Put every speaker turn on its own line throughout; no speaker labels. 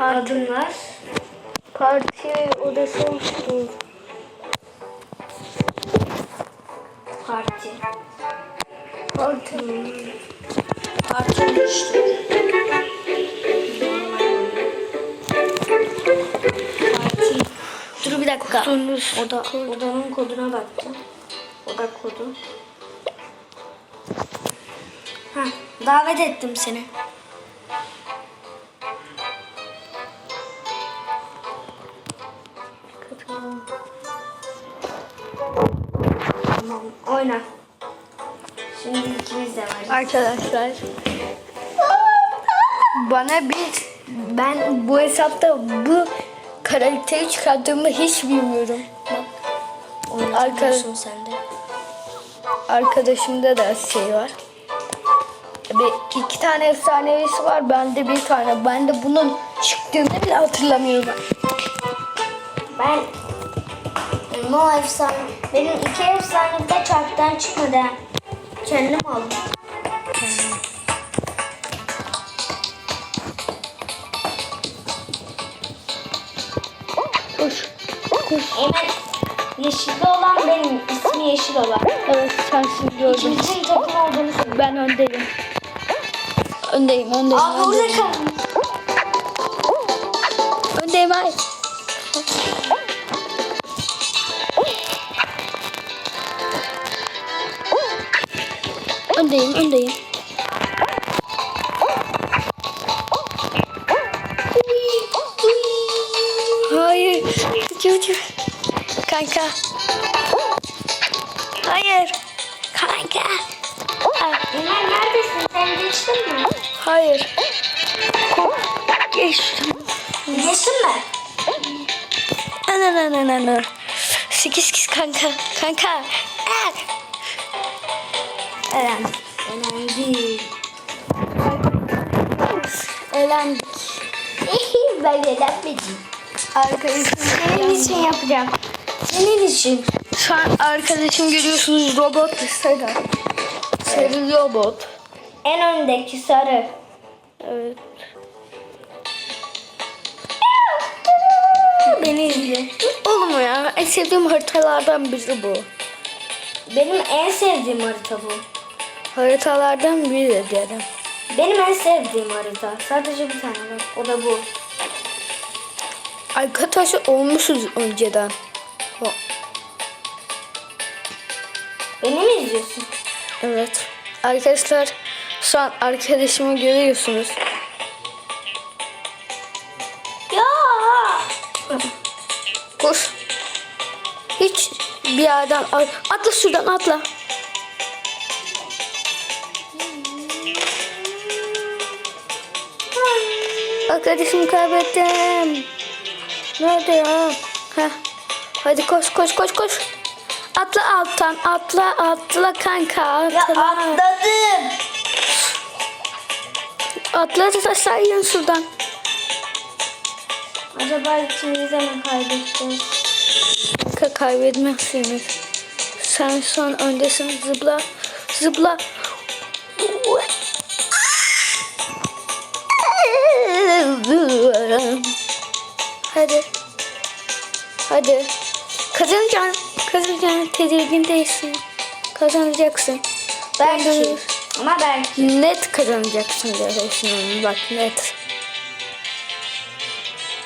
Adın var.
Parti odası oluştur.
Parti.
Parti.
Parti oluştur. Parti. Dur bir dakika.
Sunuz.
Oda, odanın koduna baktım. Oda kodu. Ha, davet ettim seni. Tamam, oyna. Şimdi ikimiz de var.
Arkadaşlar. Bana bir ben bu hesapta bu karakteri çıkarttığımı hiç bilmiyorum.
Oynatıyorsun sen de.
Arkadaşımda da şey var. Bir iki tane efsanevisi var. Bende bir tane. Ben de bunun çıktığını bile hatırlamıyorum.
Ben No efsane. Benim iki efsane de çarktan çıkmadı. Kendim aldım.
Koş. Koş.
Evet. Yeşilli olan benim. ismi yeşil olan.
Evet sensin gördüm.
İkimizin takım olduğunu söylüyorum.
Ben öndeyim. Öndeyim, öndeyim.
Aa burada
öndeyim.
kaldım.
Öndeyim ay. Öndeyim, öndeyim. Hayır. Kanka. Hayır. Kanka.
Ömer neredesin? Sen geçtin mi?
Hayır. Geçtim.
Geçtin mi?
Ana ana ana ana. Sekiz kız kanka. Kanka. Ah.
Evet. Önemli değil.
Eğlendik.
ben eğlenmedim.
Arkadaşım
Senin için yapacağım. Senin için.
Şu an arkadaşım görüyorsunuz robot sarı. Sarı robot.
En öndeki sarı.
Evet.
Beni izle.
Oğlum ya en sevdiğim haritalardan biri bu.
Benim en sevdiğim harita bu.
Haritalardan biri dedim.
Benim en sevdiğim harita. Sadece bir tane var. O da bu.
Arkadaş olmuşuz önceden. O-
Beni mi izliyorsun?
Evet. Arkadaşlar şu an arkadaşımı görüyorsunuz.
Ya.
Koş. Hiç bir yerden at- atla şuradan atla. Arkadaşımı kaybettim. Nerede ya? Heh. Hadi koş koş koş koş. Atla alttan atla atla kanka
Ya
atla.
atladım.
Atla da in şuradan.
Acaba ikimiz de mi kaybedeceğiz?
Kanka kaybetmezsiniz. Sen son öndesin zıpla zıpla. Hadi. Hadi. Kazanacaksın. Kazanacaksın. Tedirgin değilsin. Kazanacaksın.
Belki. Ama belki.
Net kazanacaksın diye düşünüyorum. Bak net.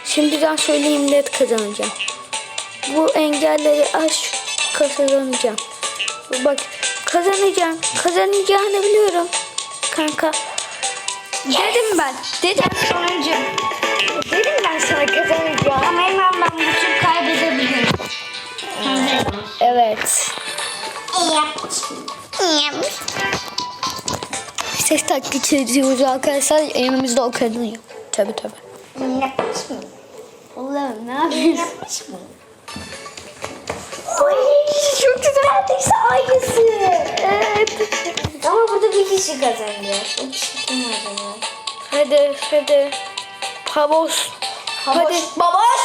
Şimdiden söyleyeyim net kazanacağım. Bu engelleri aş kazanacağım. Bak kazanacağım. Kazanacağını biliyorum. Kanka. Dedim ben. Dedim.
Sonuncu.
Dedim ben sana kazanacağım.
Ama hemen ben tur kaybedebilirim.
Evet.
Evet.
Ses taklit ediyoruz arkadaşlar. Yanımızda o kadın yok. Tabii tabii. Allah'ım ne yapıyorsun?
Ay, çok güzel. Neredeyse aynısı.
Evet.
Ama burada bir kişi kazanacak. O kişi kim acaba?
Hadi hadi. Pavos. Hadi.
Babaş.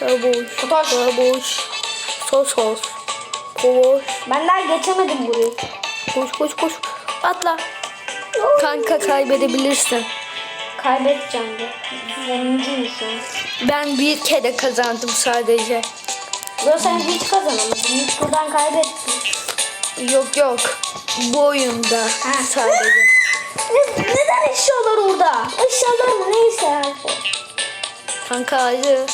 Pavos.
Totoş.
Pavos. Sosos. Pavos.
Ben daha geçemedim burayı.
Koş koş koş. Atla. Kanka kaybedebilirsin.
Kaybedeceğim de. Zonuncuyum şu an.
Ben bir kere kazandım sadece.
Yo sen hiç kazanamadın. Hiç buradan kaybettin.
Yok yok. Bu oyunda sadece.
Ne, neden eşyalar orada? Eşyalar mı neyse.
Kanka hadi.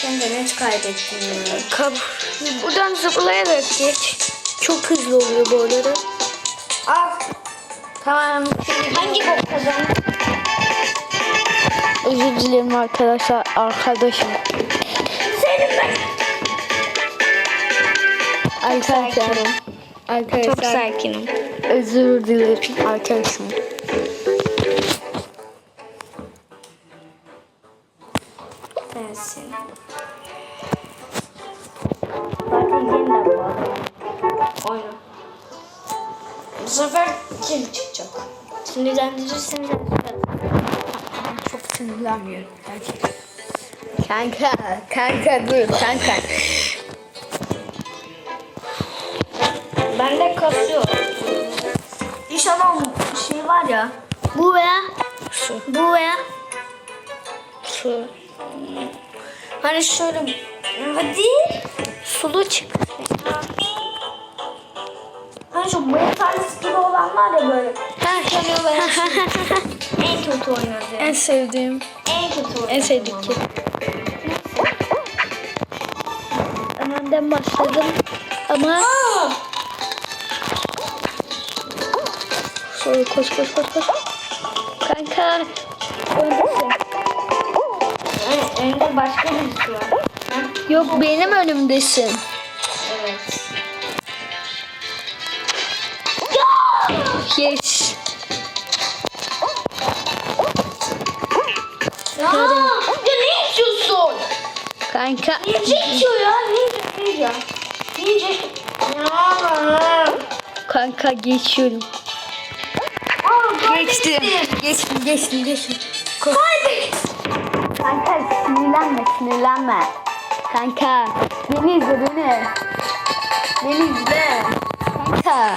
Sen de net kaybettin ya.
Kap Buradan zıplayarak geç. Çok hızlı oluyor bu arada.
Al.
Tamam.
Hangi bok kazandı?
Özür dilerim arkadaşlar. Arkadaşım.
Senin ben.
Arkadaşlar. Arkadaşlar.
Çok sakinim.
Özür dilerim arkadaşım.
Oyna. Bu sefer kim çıkacak? Sinirlendirirsin de.
Çok sinirlenmiyorum. Kanka, kanka dur kanka.
Ben de kasıyor. İnşallah şey var ya.
Bu veya
Şu. Bu veya şu. Hani şöyle hadi
sulu çık.
Şu metalist gibi olan var ya böyle.
Ha,
Yanıyor ve en kötü oynadı.
en sevdiğim,
En kötü oynadı.
en sevdikleri. Önden başladım ama
Aa!
sonra koş koş koş koş. Kanka.
Evet, önünde başka birisi var. Ha?
Yok benim önümdesin.
Evet.
Yes.
Ya, ya ne içiyorsun?
Kanka.
Ninja içiyor ya. Ninja, ninja. Ninja. Ya.
Kanka geçiyorum.
Aa,
Geçtim. Geçtim geçtim geçtim. Koş.
Kaybettim.
Kanka sinirlenme sinirlenme. Kanka beni izle beni. Beni izle. Kanka.